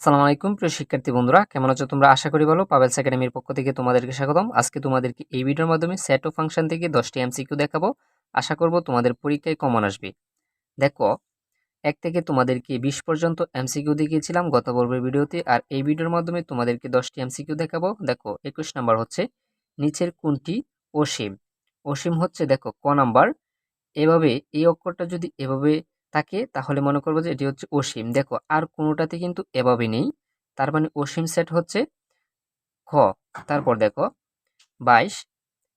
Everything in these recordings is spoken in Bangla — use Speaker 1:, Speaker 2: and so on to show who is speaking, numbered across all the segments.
Speaker 1: আসসালামু আলাইকুম, প্রিয় শিক্ষার্থী বন্ধুরা। কেমন আছো তোমরা? আশা করি ভালো। পাবেলস একাডেমির পক্ষ থেকে তোমাদেরকে স্বাগতম। আজকে তোমাদেরকে এই ভিডিওর মাধ্যমে সেট ও ফাংশন থেকে দশটি এমসিকিউ দেখাবো। আশা করব তোমাদের পরীক্ষায় কমন আসবে। দেখো, এক থেকে তোমাদেরকে বিশ পর্যন্ত এমসিকিউ দেখিয়েছিলাম গত পর্বের ভিডিওতে। আর এই ভিডিওর মাধ্যমে তোমাদেরকে দশটি এমসিকিউ দেখাবো। দেখো, একুশ নাম্বার হচ্ছে নিচের কোনটি? অসীম। অসীম হচ্ছে, দেখো, ক নাম্বার। এভাবে এই অক্ষরটা যদি এভাবে থাকে তাহলে মনে করব যে এটি হচ্ছে অসীম। দেখো, আর কোনোটাতে কিন্তু এভাবে নেই। তার মানে অসীম সেট হচ্ছে খ। তারপর দেখো, বাইশ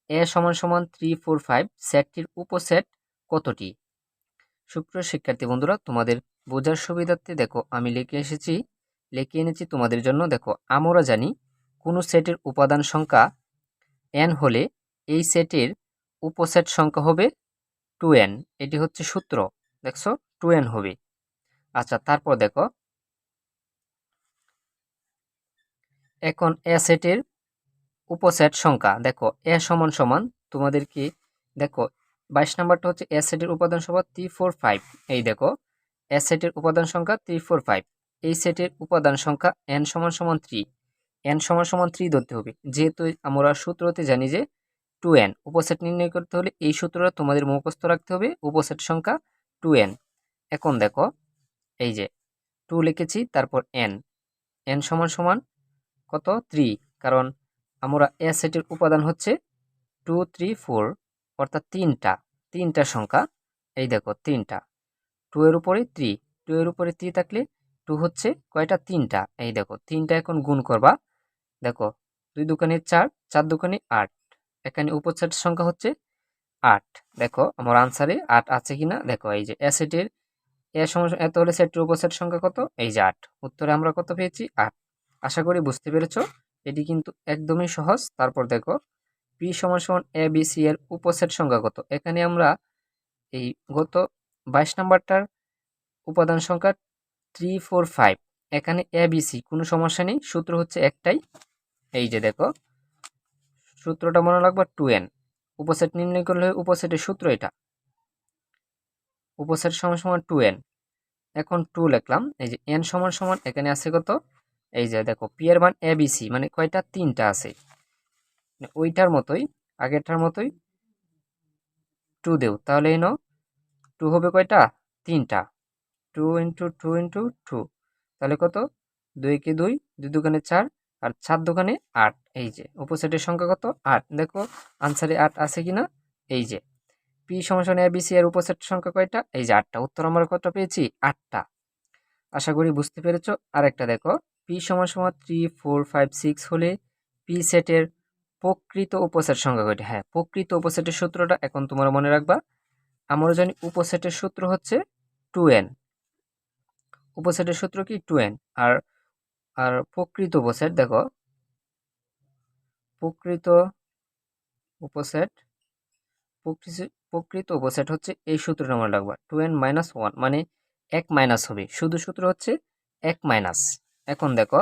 Speaker 1: এ সমান সমান থ্রি ফোর ফাইভ সেটটির উপসেট কতটি? সুপ্রিয় শিক্ষার্থী বন্ধুরা, তোমাদের বোঝার সুবিধার্থে দেখো, আমি লিখে এসেছি, লিখে এনেছি তোমাদের জন্য। দেখো, আমরা জানি কোনো সেটের উপাদান সংখ্যা এন হলে এই সেটের উপসেট সংখ্যা হবে টু এন এটি হচ্ছে সূত্র। দেখছ? টু এন হবে। আচ্ছা তারপর দেখো। এখন এ সেটের উপসেট সংখ্যা। দেখো, এ সমান সমান তোমাদেরকে দেখো, বাইশ নাম্বারটা হচ্ছে এ সেটের উপাদান সংখ্যা থ্রি ফোর ফাইভ এই দেখো, এ সেটের উপাদান সংখ্যা থ্রি ফোর ফাইভ এই সেটের উপাদান সংখ্যা এন সমান সমান থ্রি এন সমান সমান থ্রি ধরতে হবে। যেহেতু আমরা সূত্রতে জানি যে টু এন উপসেট নির্ণয় করতে হলে এই সূত্রটা তোমাদের মুখস্থ রাখতে হবে। উপসেট সংখ্যা টু এন। এখন দেখো, এই যে টু লিখেছি, তারপর এন। এন সমান সমান কত? থ্রি। কারণ আমরা এ সেটের উপাদান হচ্ছে টু, থ্রি, ফোর, অর্থাৎ তিনটা। তিনটা সংখ্যা, এই দেখো, তিনটা। টু এর উপরে থ্রি। টু এর উপরে থ্রি থাকলে টু হচ্ছে কয়টা? তিনটা। এই দেখো, তিনটা এখন গুণ করবা। দেখো, দুই দোকানে চার চার দোকানে আট। এখানে উপসেট সংখ্যা হচ্ছে আট। দেখো, আমার আনসারে আট আছে কিনা? দেখো, এই যে অ্যাসেটের এ সমস্যা এত হলে সেটের উপসেট সংখ্যা কত? এই যে আট। উত্তরে আমরা কত পেয়েছি? আট। আশা করি বুঝতে পেরেছ? এটি কিন্তু একদমই সহজ। তারপর দেখো পি সমান সমান এ বি সি এর উপসেট সংখ্যা কত? এখানে আমরা এই গত বাইশ নাম্বারটার উপাদান সংখ্যা থ্রি ফোর ফাইভ এখানে এ বি সি কোনো সমস্যা নেই। সূত্র হচ্ছে একটাই। এই যে দেখো, সূত্রটা মনে রাখবা টু এন উপসেট নির্ণয় করলে উপসেটের সূত্র এটা। উপসেট সমান সমান টু এন এখন টু লিখলাম, এই যে এন সমান সমান এখানে আছে কত? এই যে দেখো পি এর মান এ বি সি মানে কয়টা? তিনটা আছে। মানে ওইটার মতোই, আগেরটার মতোই টু দেও। তাহলে এনো টু হবে কয়টা? তিনটা। Two into two into two তাহলে কত? দুই কে দুই দুই দোকানে চার আর চার দোকানে আট, এই যে। অপোজিটের সংখ্যা কত? আট। দেখো, আনসারে আট আছে কিনা? এই যে। পি সমান এ বি সি এর উপসেট সংখ্যা কয়টা? এই যে আটটা। উত্তর আমরা কত পেয়েছি? আটটা। আশা করি বুঝতে পেরেছ। আরেকটা দেখো। পি সমান থ্রি ফোর ফাইভ সিক্স হলে পি সেটের প্রকৃত উপসেট সংখ্যা কয়টা? হ্যাঁ প্রকৃত উপসেটের সূত্রটা এখন তোমরা মনে রাখবা। আমরা জানি উপসেটের সূত্র হচ্ছে টু এন উপসেটের সূত্র কি? টু এন আর আর প্রকৃত উপসেট, দেখো। প্রকৃত উপসেট প্রকৃত উপসেট হচ্ছে এই সূত্রটা মনে রাখবা টু এন মাইনাস ওয়ান মানে এক মাইনাস হবে। শুধু সূত্র হচ্ছে এক মাইনাস। এখন দেখো,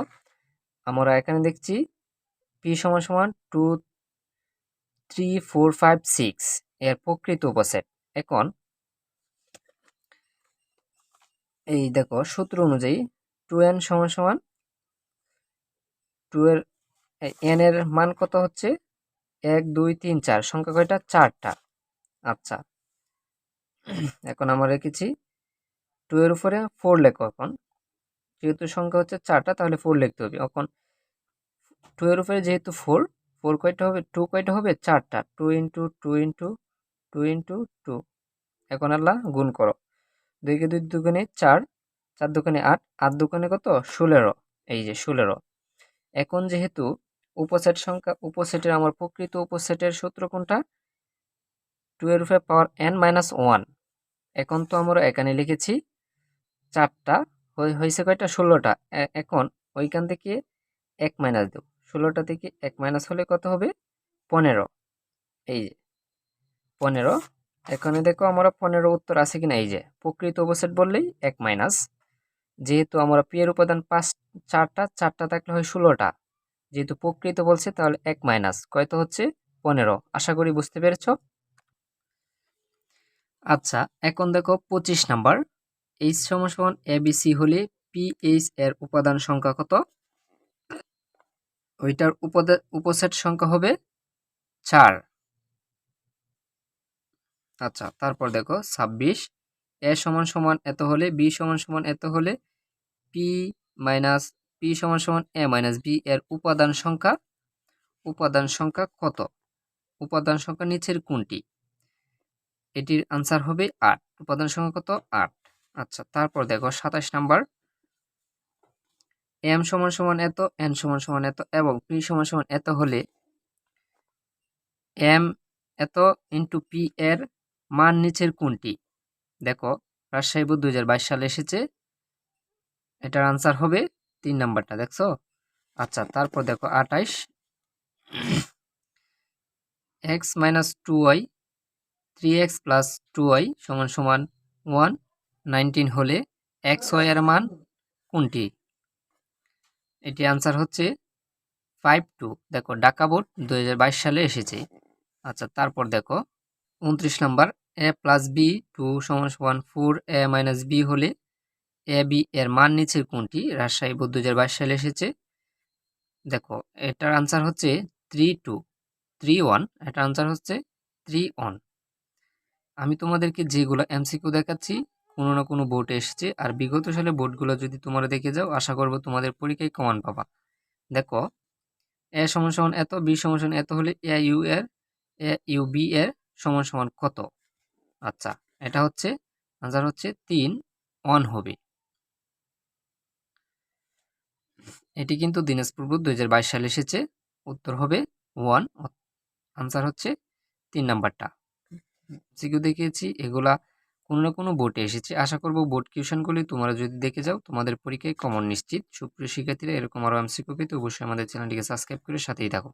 Speaker 1: আমরা এখানে দেখছি পি সমান সমান two three four five six এর প্রকৃত উপসেট। এখন এই দেখো সূত্র অনুযায়ী টু এন সমান সমান টু এর এন এর মান কত হচ্ছে? এক, দুই, তিন, চার। সংখ্যা কয়টা? চারটা। আচ্ছা। এখন আমরা রেখেছি টু এর উপরে ফোর লেখো এখন। যেহেতু সংখ্যা হচ্ছে চারটা, তাহলে ফোর লিখতে হবে। এখন টু এর উপরে যেহেতু ফোর ফোর কয়টা হবে? টু কয়টা হবে? চারটা। Two into two into two into two এখন আল্লাহ গুণ করো। দুইকে দুই দোকানে চার চার দোকানে আট আট দোকানে কত? ষোলেরো। এই যে ষোলেরো। এখন যেহেতু উপসেট সংখ্যা, উপসেটের আমার প্রকৃত উপসেটের সূত্র কোনটা? টু এর পাওয়ার এন মাইনাস ওয়ান এখন তো আমরা এখানে লিখেছি চারটা হয়েছে কয়টা? ষোলোটা। এখন ওইখান থেকে এক মাইনাস দেব। ষোলোটা থেকে এক মাইনাস হলে কত হবে? পনেরো। এই যে, পনেরো। এখানে দেখো আমরা পনেরো উত্তর আছে কিনা? এই যে, প্রকৃত উপসেট বললেই এক মাইনাস যেহেতু আমরা পিয়ের উপাদান পাঁচ, চারটা চারটা থাকলে হয় ষোলোটা। যেহেতু প্রকৃত বলছে তাহলে এক মাইনাস, কয়তো হচ্ছে পনেরো। আশা করি বুঝতে পেরেছ? আচ্ছা এখন দেখো পঁচিশ নাম্বার। এইচ সমান সমান এ বি সি হলে পিএইচ এর উপাদান সংখ্যা কত? ওইটার উপসেট সংখ্যা হবে চার। আচ্ছা তারপর দেখো ছাব্বিশ। এ সমান সমান এত হলে বি সমান সমান এত হলে পি মাইনাস পি সমান সমান এ মাইনাস বি এর উপাদান সংখ্যা উপাদান সংখ্যা কত? উপাদান সংখ্যা নিচের কোনটি? এটির আনসার হবে আট। উপাদান সংখ্যা কত? আট। আচ্ছা তারপর দেখো সাতাশ নাম্বার। এম সমান সমান এত, এন সমান সমান এত এবং পি সমান সমান এত হলে এম এত ইন্টু পি এর মান নিচের কোনটি? দেখো, রাজশাহী বোর্ড দু হাজার বাইশ সালে এসেছে। এটার আনসার হবে তিন নাম্বারটা, দেখছ? আচ্ছা তারপর দেখো আটাইশ x minus two y three x plus two y সমান সমান ওয়ান নাইনটিন হলে এক্স ওয়াই এর মান কোনটি? এটি আনসার হচ্ছে ফাইভ টু দেখো, ঢাকা বোর্ড দু হাজার বাইশ সালে এসেছে। আচ্ছা তারপর দেখো, উনত্রিশ number. A plus B two সমান সমান ফোর এ মাইনাস বি হলে এ বি এর মান নিচের কোনটি? রাজশাহী বোর্ড দুই সালে এসেছে। দেখো, এটার আনসার হচ্ছে থ্রি টু থ্রি ওয়ান এটার আনসার হচ্ছে থ্রি ওয়ান আমি তোমাদেরকে যেগুলো এমসিকিউ দেখাচ্ছি, কোনো না কোনো বোর্ডে এসেছে। আর বিগত সালে বোর্ডগুলো যদি তোমরা দেখে যাও, আশা করব তোমাদের পরীক্ষায় কমান পাবা। দেখো, এ সমান সমান এত, বি সমান সমান এত হলে এ ইউ এর, এ ইউ বি এর সমান সমান কত? আচ্ছা এটা হচ্ছে আনসার হচ্ছে তিন ওয়ান হবে। এটি কিন্তু দিনাজপুর বোর্ড দু হাজার বাইশ সালে এসেছে, উত্তর হবে ওয়ান আনসার হচ্ছে তিন নাম্বারটা। সিকিউ দেখিয়েছি, এগুলা কোনো না কোনো বোর্ডে এসেছে। আশা করব বোর্ড কিউশনগুলি তোমরা যদি দেখে যাও, তোমাদের পরীক্ষায় কমন নিশ্চিত। সুপ্রিয় শিক্ষার্থীরা, এরকম আরও এমসিকিউ পেতে অবশ্যই আমাদের চ্যানেলটিকে সাবস্ক্রাইব করে সাথেই থাকো।